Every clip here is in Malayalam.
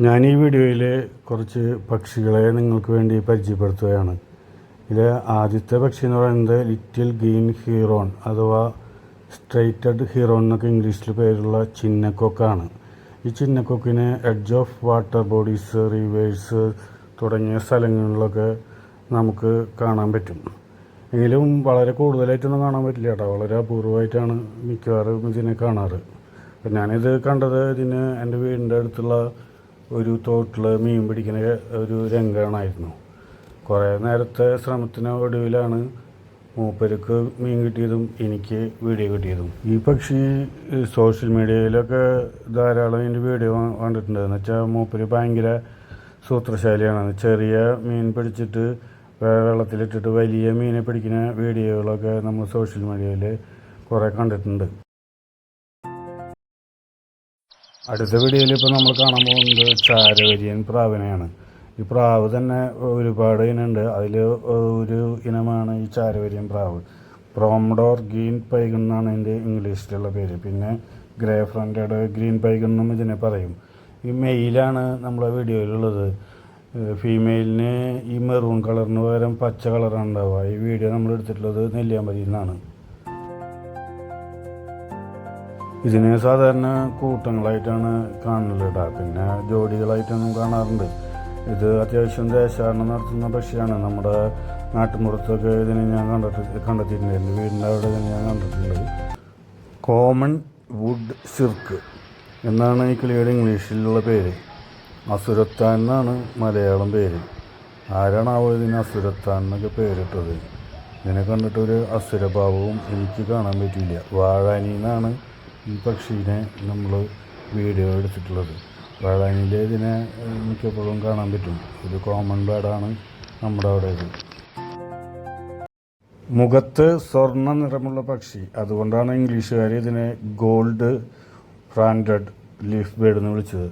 ഞാൻ ഈ വീഡിയോയിൽ കുറച്ച് പക്ഷികളെ നിങ്ങൾക്ക് വേണ്ടി പരിചയപ്പെടുത്തുകയാണ്. ഇത് ആദ്യത്തെ പക്ഷി എന്ന് പറയുന്നത് ലിറ്റിൽ ഗ്രീൻ ഹീറോൺ അഥവാ സ്ട്രൈറ്റഡ് ഹീറോൺ എന്നൊക്കെ ഇംഗ്ലീഷിൽ പേരുള്ള ചിന്നക്കൊക്കാണ്. ഈ ചിന്നക്കൊക്കിന് edge of water bodies rivers തുടങ്ങിയ സ്ഥലങ്ങളിലൊക്കെ നമുക്ക് കാണാൻ പറ്റും. എങ്കിലും വളരെ കൂടുതലായിട്ടൊന്നും കാണാൻ പറ്റില്ല കേട്ടോ. വളരെ അപൂർവമായിട്ടാണ് മിക്കവാറും ഇതിനെ കാണാറ്. ഞാനിത് കണ്ടത് ഇതിന് എന്റെ വീടിന്റെ അടുത്തുള്ള ഒരു തോട്ടിൽ മീൻ പിടിക്കുന്ന ഒരു രംഗമായിരുന്നു കുറേ നേരത്തെ ശ്രമത്തിന് ഒടുവിലാണ് മൂപ്പർക്ക് മീൻ കിട്ടിയതും എനിക്ക് വീഡിയോ കിട്ടിയതും. ഈ പക്ഷി സോഷ്യൽ മീഡിയയിലൊക്കെ ധാരാളം എന്റെ വീഡിയോ കണ്ടിട്ടുണ്ട്. എന്ന് വെച്ചാൽ മൂപ്പര് ഭയങ്കര സൂത്രശാലിയാണ്. ചെറിയ മീൻ പിടിച്ചിട്ട് വെള്ളത്തിലിട്ടിട്ട് വലിയ മീനെ പിടിക്കുന്ന വീഡിയോകളൊക്കെ നമ്മൾ സോഷ്യൽ മീഡിയയിൽ കുറേ കണ്ടിട്ടുണ്ട്. അടുത്ത വീഡിയോയിൽ ഇപ്പോൾ നമ്മൾ കാണാൻ പോകുന്നത് ചാരവരിയൻ പ്രാവിനെയാണ്. ഈ പ്രാവ് തന്നെ ഒരുപാട് ഇനമുണ്ട്. അതിൽ ഒരു ഇനമാണ് ഈ ചാരവരിയൻ പ്രാവ്. പ്രോംഡോർ ഗ്രീൻ പൈഗൺ എന്നാണ് ഇതിന്റെ ഇംഗ്ലീഷിലുള്ള പേര്. പിന്നെ ഗ്രേ ഫ്രണ്ടഡ് ഗ്രീൻ പൈഗൺ എന്നും ഇതിനെ പറയും. ഈ മെയിലാണ് നമ്മളെ വീഡിയോയിലുള്ളത്. ഫീമെയിലിന് ഈ മെറൂൺ കളറിന് പകരം പച്ച കളറാണ് ഉണ്ടാവുക. ഈ വീഡിയോ നമ്മൾ എടുത്തിട്ടുള്ളത് നെല്ലിയാമ്പതിയിൽ നിന്നാണ് ഇതിനെ സാധാരണ കൂട്ടങ്ങളായിട്ടാണ് കാണലിട പിന്നെ ജോഡികളായിട്ടൊന്നും കാണാറുണ്ട്. ഇത് അത്യാവശ്യം ദേശാടനം നടത്തുന്ന പക്ഷിയാണ്. നമ്മുടെ നാട്ടുമ്പുറത്തൊക്കെ ഇതിനെ ഞാൻ കണ്ടിട്ട് കണ്ടെത്തിയിട്ടുണ്ട്. എന്റെ വീടിന്റെ അവിടെ ഇതിനെ ഞാൻ കണ്ടിട്ടുണ്ട്. കോമൺ വുഡ് സിർക്ക് എന്നാണ് ഈ കിളിയുടെ ഇംഗ്ലീഷിലുള്ള പേര്. അസുരത്താൻ എന്നാണ് മലയാളം പേര്. ആരാണാവോ ഇതിന് അസുരത്താൻ എന്നൊക്കെ പേരിട്ടത്. ഇതിനെ കണ്ടിട്ടൊരു അസുരഭാവവും എനിക്ക് കാണാൻ പറ്റില്ല വാഴാനി എന്നാണ് ഈ പക്ഷീനെ നമ്മൾ വീഡിയോ എടുത്തിട്ടുള്ളത്. വാഴാനിയിലെ ഇതിനെ മിക്കപ്പോഴും കാണാൻ പറ്റും. ഒരു കോമൺ ബേഡാണ് നമ്മുടെ അവിടെ ഇത്. മുഖത്ത് സ്വർണ നിറമുള്ള പക്ഷി. അതുകൊണ്ടാണ് ഇംഗ്ലീഷുകാർ ഇതിനെ ഗോൾഡ് ഫ്രാൻഡഡ് ലീഫ് ബേഡ് എന്ന് വിളിച്ചത്.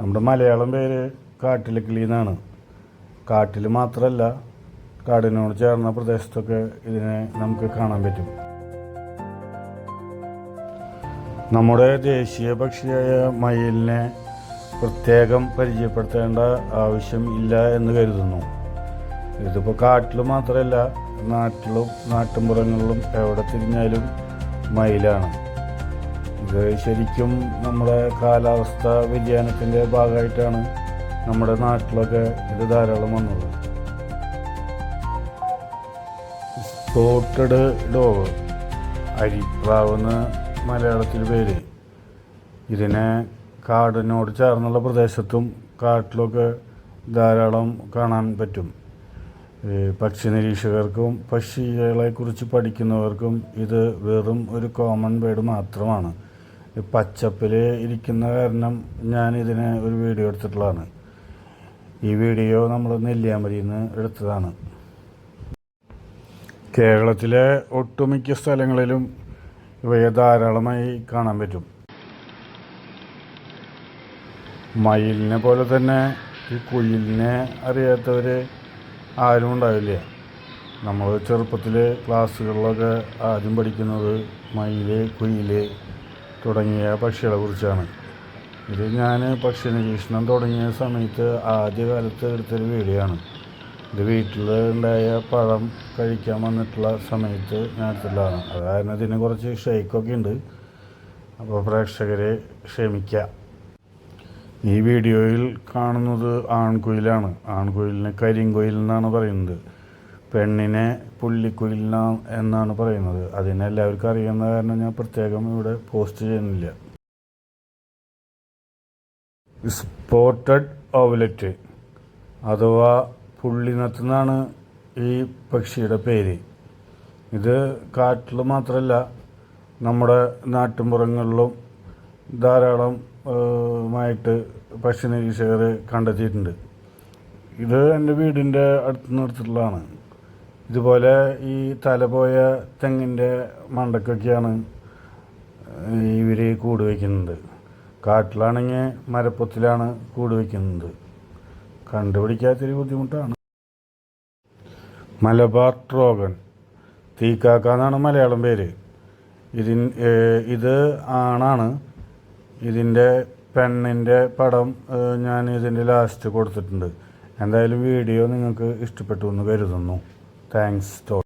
നമ്മുടെ മലയാളം പേര് കാട്ടിലെ കിളി എന്നാണ് കാട്ടിൽ മാത്രമല്ല കാടിനോട് ചേർന്ന പ്രദേശത്തൊക്കെ ഇതിനെ നമുക്ക് കാണാൻ പറ്റും. നമ്മുടെ ദേശീയ പക്ഷിയായ മയിലിനെ പ്രത്യേകം പരിചയപ്പെടുത്തേണ്ട ആവശ്യം ഇല്ല എന്ന് കരുതുന്നു. ഇതിപ്പോൾ കാട്ടിൽ മാത്രമല്ല നാട്ടിലും നാട്ടുമ്പുറങ്ങളിലും എവിടെ തിരിഞ്ഞാലും മയിലാണ്. ഇത് ശരിക്കും നമ്മുടെ കാലാവസ്ഥ വ്യതിയാനത്തിന്റെ ഭാഗമായിട്ടാണ് നമ്മുടെ നാട്ടിലൊക്കെ ഇത് ധാരാളം വന്നത്. സ്പോട്ടഡ് ഡോവ് അരിപ്രാവെന്ന് മലയാളത്തിൽ പേര്. ഇതിനെ കാടിനോട് ചേർന്നുള്ള പ്രദേശത്തും കാട്ടിലൊക്കെ ധാരാളം കാണാൻ പറ്റും. പക്ഷി നിരീക്ഷകർക്കും പക്ഷികളെക്കുറിച്ച് പഠിക്കുന്നവർക്കും ഇത് വെറും ഒരു കോമൺ ബേഡ് മാത്രമാണ്. പച്ചപ്പിൽ ഇരിക്കുന്ന കാരണം ഞാൻ ഇതിനെ ഒരു വീഡിയോ എടുത്തിട്ടുള്ളതാണ്. ഈ വീഡിയോ നമ്മൾ നെല്ലിയാമ്പതിയിൽ നിന്ന് എടുത്തതാണ്. കേരളത്തിലെ ഒട്ടുമിക്ക സ്ഥലങ്ങളിലും ഇവയെ ധാരാളമായി കാണാൻ പറ്റും. മയിലിനെ പോലെ തന്നെ ഈ കുയിലിനെ അറിയാത്തവർ ആരും ഉണ്ടാവില്ല. നമ്മൾ ചെറുപ്പത്തിൽ ക്ലാസ്സുകളിലൊക്കെ ആദ്യം പഠിക്കുന്നത് മയിൽ കുയിൽ തുടങ്ങിയ പക്ഷികളെ കുറിച്ചാണ്. ഇത് ഞാൻ പക്ഷി നിരീക്ഷണം തുടങ്ങിയ സമയത്ത് ആദ്യകാലത്ത് എടുത്തൊരു വീഡിയോ ആണ് ഇത് വീട്ടിൽ ഉണ്ടായ പഴം കഴിക്കാൻ വന്നിട്ടുള്ള സമയത്ത് ഞാൻ എടുത്തിട്ടുള്ളതാണ് അത് കാരണം ഇതിന് കുറച്ച് ഷെയ്ക്കൊക്കെ ഉണ്ട്. അപ്പോൾ പ്രേക്ഷകരെ ക്ഷമിക്കുക ഈ വീഡിയോയിൽ കാണുന്നത് ആൺകുയിലാണ്. ആൺകുയിലിനെ കരിങ്കുയിൽ എന്നാണ് പറയുന്നത്. പെണ്ണിനെ പുള്ളിക്കുയിൽ എന്നാണ് പറയുന്നത്. അതിനെ എല്ലാവർക്കും അറിയുന്ന കാരണം ഞാൻ പ്രത്യേകം ഇവിടെ പോസ്റ്റ് ചെയ്യുന്നില്ല. സ്പോട്ടഡ് ഓവലറ്റ് അഥവാ പുള്ളിനത്ത് നിന്നാണ് ഈ പക്ഷിയുടെ പേര്. ഇത് കാട്ടിൽ മാത്രമല്ല നമ്മുടെ നാട്ടുമ്പുറങ്ങളിലും ധാരാളം മായിട്ട് പക്ഷി നിരീക്ഷകർ കണ്ടെത്തിയിട്ടുണ്ട്. ഇത് എന്റെ വീടിന്റെ അടുത്ത് നിർത്തിട്ടുള്ളതാണ് ഇതുപോലെ ഈ തലപോയ തെങ്ങിന്റെ മണ്ടക്കൊക്കെയാണ് ഇവർ കൂട് വയ്ക്കുന്നത്. കാട്ടിലാണെങ്കിൽ മരപ്പൊത്തിലാണ് കൂട് വയ്ക്കുന്നത്. കണ്ടുപിടിക്കാത്തൊരു ബുദ്ധിമുട്ടാണ്. മലബാർ ട്രോഗൻ. തീക്കാക്ക എന്നാണ് മലയാളം പേര്. ഇതിൻ ഇത് ആണാണ്. ഇതിന്റെ പെണ്ണിന്റെ പടം ഞാൻ ഇതിന്റെ ലാസ്റ്റ് കൊടുത്തിട്ടുണ്ട്. എന്തായാലും വീഡിയോ നിങ്ങൾക്ക് ഇഷ്ടപ്പെട്ടു എന്ന് കരുതുന്നു. Thanks to